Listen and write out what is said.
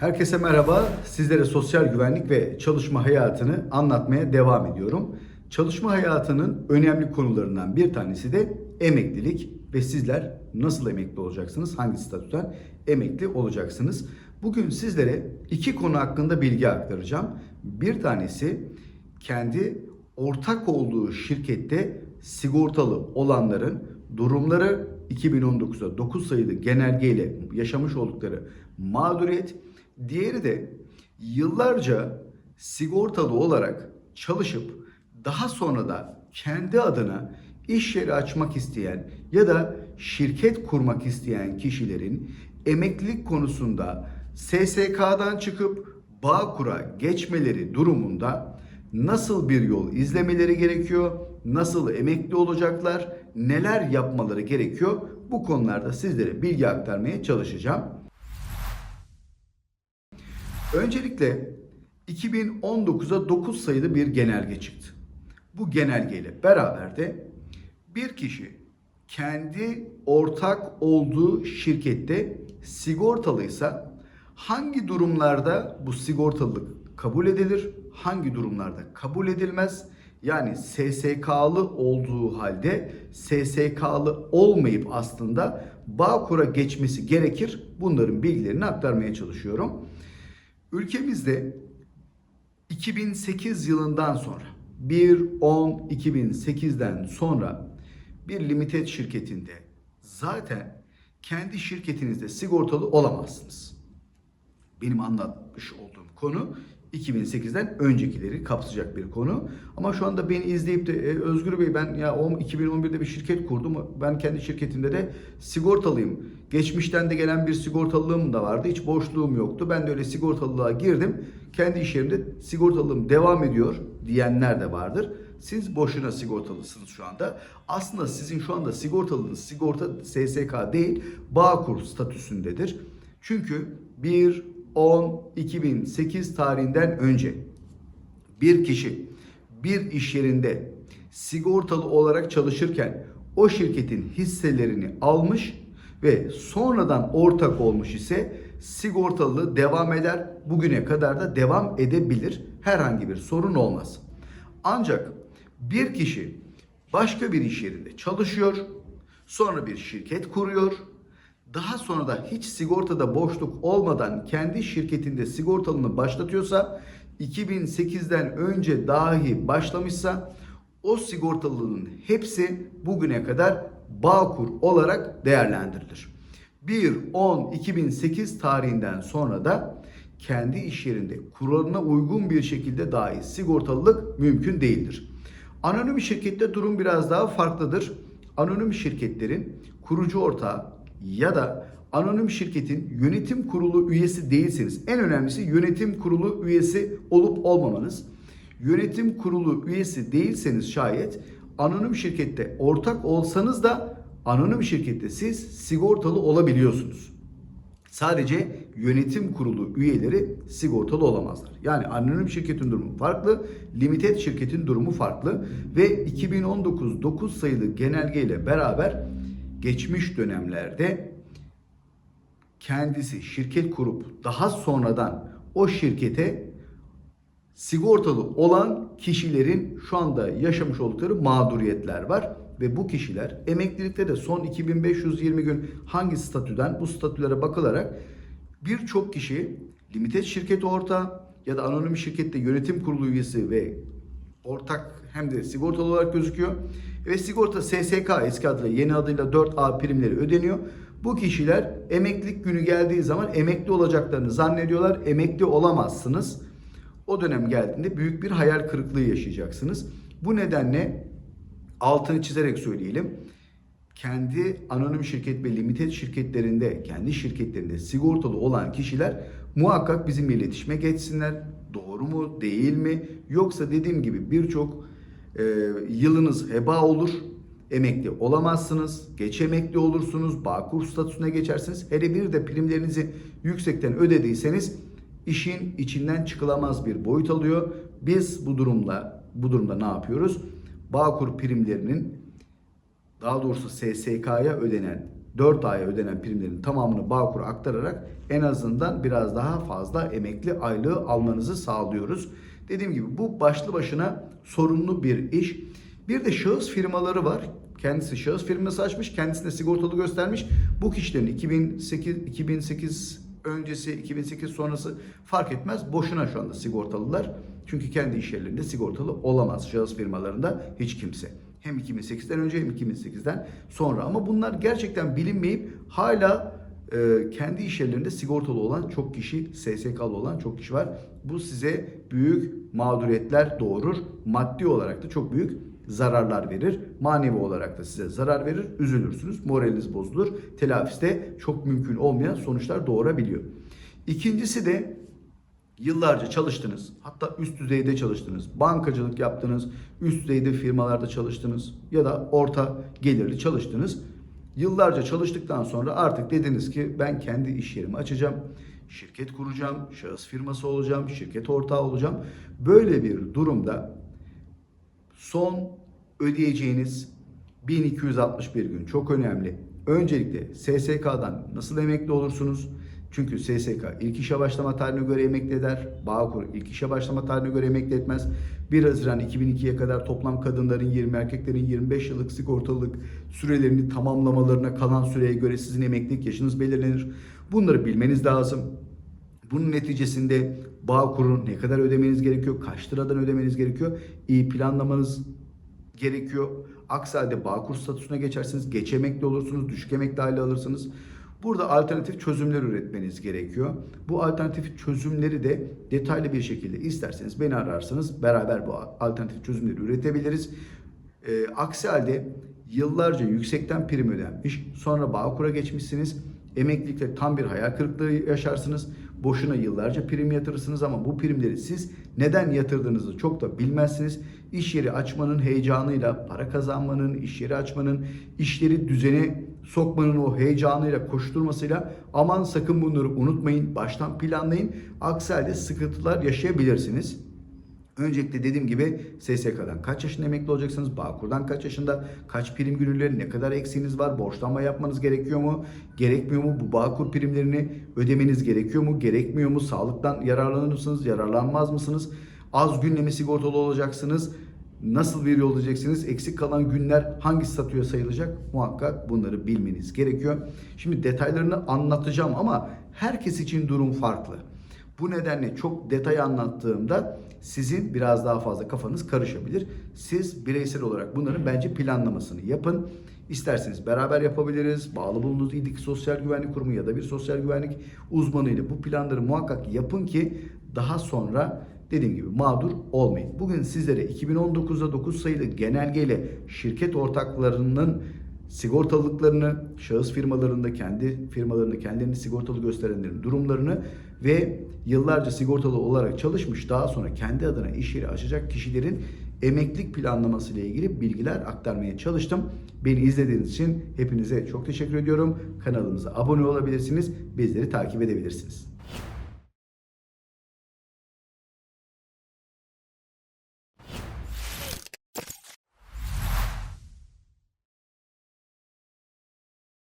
Herkese merhaba. Sizlere sosyal güvenlik ve çalışma hayatını anlatmaya devam ediyorum. Çalışma hayatının önemli konularından bir tanesi de emeklilik ve sizler nasıl emekli olacaksınız? Hangi statüden emekli olacaksınız? Bugün sizlere iki konu hakkında bilgi aktaracağım. Bir tanesi kendi ortak olduğu şirkette sigortalı olanların durumları 2019'da 9 sayılı genelgeyle yaşamış oldukları mağduriyet. Diğeri de yıllarca sigortalı olarak çalışıp daha sonra da kendi adına iş yeri açmak isteyen ya da şirket kurmak isteyen kişilerin emeklilik konusunda SSK'dan çıkıp Bağkur'a geçmeleri durumunda nasıl bir yol izlemeleri gerekiyor, nasıl emekli olacaklar, neler yapmaları gerekiyor bu konularda sizlere bilgi aktarmaya çalışacağım. Öncelikle 2019'a 9 sayılı bir genelge çıktı. Bu genelgeyle beraber de bir kişi kendi ortak olduğu şirkette sigortalıysa hangi durumlarda bu sigortalılık kabul edilir, hangi durumlarda kabul edilmez? Yani SSK'lı olduğu halde SSK'lı olmayıp aslında Bağkur'a geçmesi gerekir. Bunların bilgilerini aktarmaya çalışıyorum. Ülkemizde 2008 yılından sonra 1-10-2008'den sonra bir limited şirketinde zaten kendi şirketinizde sigortalı olamazsınız. Benim anlatmış olduğum konu 2008'den öncekileri kapsayacak bir konu. Ama şu anda beni izleyip de e, Özgür Bey ben ya o 2011'de bir şirket kurdum. Ben kendi şirketimde de sigortalıyım. Geçmişten de gelen bir sigortalılığım da vardı. Hiç boşluğum yoktu. Ben de öyle sigortalılığa girdim. Kendi iş yerimde sigortalılığım devam ediyor diyenler de vardır. Siz boşuna sigortalısınız şu anda. Aslında sizin şu anda sigortalınız sigorta SSK değil Bağkur statüsündedir. Çünkü 1 10 2008 tarihinden önce bir kişi bir iş yerinde sigortalı olarak çalışırken o şirketin hisselerini almış ve sonradan ortak olmuş ise sigortalı devam eder. Bugüne kadar da devam edebilir. Herhangi bir sorun olmaz. Ancak bir kişi başka bir iş yerinde çalışıyor, sonra bir şirket kuruyor, daha sonra da hiç sigortada boşluk olmadan kendi şirketinde sigortalını başlatıyorsa 2008'den önce dahi başlamışsa o sigortalının hepsi bugüne kadar Bağkur olarak değerlendirilir. 1-10-2008 tarihinden sonra da kendi iş yerinde kuralına uygun bir şekilde dahi sigortalılık mümkün değildir. Anonim şirkette durum biraz daha farklıdır. Anonim şirketlerin kurucu ortağı ya da anonim şirketin yönetim kurulu üyesi değilseniz en önemlisi yönetim kurulu üyesi olup olmamanız. Yönetim kurulu üyesi değilseniz şayet anonim şirkette ortak olsanız da anonim şirkette siz sigortalı olabiliyorsunuz. Sadece yönetim kurulu üyeleri sigortalı olamazlar. Yani anonim şirketin durumu farklı, limited şirketin durumu farklı ve 2019 9 sayılı genelgeyle beraber geçmiş dönemlerde kendisi şirket kurup daha sonradan o şirkete sigortalı olan kişilerin şu anda yaşamış oldukları mağduriyetler var. Ve bu kişiler emeklilikte de son 2520 gün hangi statüden bu statülere bakılarak birçok kişi limited şirket ortağı ya da anonim şirkette yönetim kurulu üyesi ve ortak hem de sigortalı olarak gözüküyor. Ve sigorta SSK eski adıyla yeni adıyla 4A primleri ödeniyor. Bu kişiler emeklilik günü geldiği zaman emekli olacaklarını zannediyorlar. Emekli olamazsınız. O dönem geldiğinde büyük bir hayal kırıklığı yaşayacaksınız. Bu nedenle altını çizerek söyleyelim. Kendi anonim şirket ve limited şirketlerinde, kendi şirketlerinde sigortalı olan kişiler muhakkak bizimle iletişime geçsinler. Doğru mu, değil mi? Yoksa dediğim gibi birçok e, yılınız heba olur. Emekli olamazsınız. Geç emekli olursunuz. Bağkur statüsüne geçersiniz. Hele bir de primlerinizi yüksekten ödediyseniz işin içinden çıkılamaz bir boyut alıyor. Biz bu durumda bu durumda ne yapıyoruz? Bağkur primlerinin daha doğrusu SSK'ya ödenen 4 aya ödenen primlerin tamamını Bağkur'a aktararak en azından biraz daha fazla emekli aylığı almanızı sağlıyoruz. Dediğim gibi bu başlı başına sorunlu bir iş. Bir de şahıs firmaları var. Kendisi şahıs firması açmış, kendisine sigortalı göstermiş. Bu kişilerin 2008 2008 öncesi, 2008 sonrası fark etmez. Boşuna şu anda sigortalılar. Çünkü kendi iş yerlerinde sigortalı olamaz şahıs firmalarında hiç kimse. Hem 2008'den önce hem 2008'den sonra. Ama bunlar gerçekten bilinmeyip hala e, kendi iş yerlerinde sigortalı olan çok kişi, SSK'lı olan çok kişi var. Bu size büyük mağduriyetler doğurur. Maddi olarak da çok büyük zararlar verir. Manevi olarak da size zarar verir. Üzülürsünüz. Moraliniz bozulur. Telafiste çok mümkün olmayan sonuçlar doğurabiliyor. İkincisi de yıllarca çalıştınız. Hatta üst düzeyde çalıştınız. Bankacılık yaptınız. Üst düzeyde firmalarda çalıştınız. Ya da orta gelirli çalıştınız. Yıllarca çalıştıktan sonra artık dediniz ki ben kendi iş yerimi açacağım. Şirket kuracağım. Şahıs firması olacağım. Şirket ortağı olacağım. Böyle bir durumda son ödeyeceğiniz 1261 gün çok önemli. Öncelikle SSK'dan nasıl emekli olursunuz? Çünkü SSK ilk işe başlama tarihine göre emekli eder. Bağkur ilk işe başlama tarihine göre emekli etmez. 1 Haziran 2002'ye kadar toplam kadınların 20 erkeklerin 25 yıllık sigortalılık sürelerini tamamlamalarına kalan süreye göre sizin emeklilik yaşınız belirlenir. Bunları bilmeniz lazım. Bunun neticesinde Bağkur'un ne kadar ödemeniz gerekiyor, kaç liradan ödemeniz gerekiyor, iyi planlamanız gerekiyor. Aksi halde Bağkur statüsüne geçersiniz, geç emekli olursunuz, düşük emekli aile alırsınız. Burada alternatif çözümler üretmeniz gerekiyor. Bu alternatif çözümleri de detaylı bir şekilde isterseniz beni ararsınız. Beraber bu alternatif çözümleri üretebiliriz. E, aksi halde yıllarca yüksekten prim ödenmiş, sonra Bağkur'a geçmişsiniz. Emeklilikte tam bir hayal kırıklığı yaşarsınız. Boşuna yıllarca prim yatırırsınız ama bu primleri siz neden yatırdığınızı çok da bilmezsiniz. İş yeri açmanın heyecanıyla, para kazanmanın, iş yeri açmanın, işleri düzene sokmanın o heyecanıyla, koşturmasıyla aman sakın bunları unutmayın, baştan planlayın. Aksi halde sıkıntılar yaşayabilirsiniz. Öncelikle dediğim gibi SSK'dan kaç yaşında emekli olacaksınız? Bağkur'dan kaç yaşında? Kaç prim günleri? Ne kadar eksiğiniz var? Borçlanma yapmanız gerekiyor mu? Gerekmiyor mu? Bu Bağkur primlerini ödemeniz gerekiyor mu? Gerekmiyor mu? Sağlıktan yararlanır mısınız? Yararlanmaz mısınız? Az günle mi sigortalı olacaksınız? Nasıl yol diyeceksiniz? Eksik kalan günler hangi statüye sayılacak? Muhakkak bunları bilmeniz gerekiyor. Şimdi detaylarını anlatacağım ama herkes için durum farklı. Bu nedenle çok detay anlattığımda sizin biraz daha fazla kafanız karışabilir. Siz bireysel olarak bunların bence planlamasını yapın. İsterseniz beraber yapabiliriz. Bağlı bulunduğunuz ildeki sosyal güvenlik kurumu ya da bir sosyal güvenlik uzmanıyla bu planları muhakkak yapın ki daha sonra dediğim gibi mağdur olmayın. Bugün sizlere 2019'da 9 sayılı genelgeyle şirket ortaklarının sigortalılıklarını, şahıs firmalarında kendi firmalarını kendilerini sigortalı gösterenlerin durumlarını ve yıllarca sigortalı olarak çalışmış daha sonra kendi adına iş yeri açacak kişilerin emeklilik planlaması ile ilgili bilgiler aktarmaya çalıştım. Beni izlediğiniz için hepinize çok teşekkür ediyorum. Kanalımıza abone olabilirsiniz. Bizleri takip edebilirsiniz.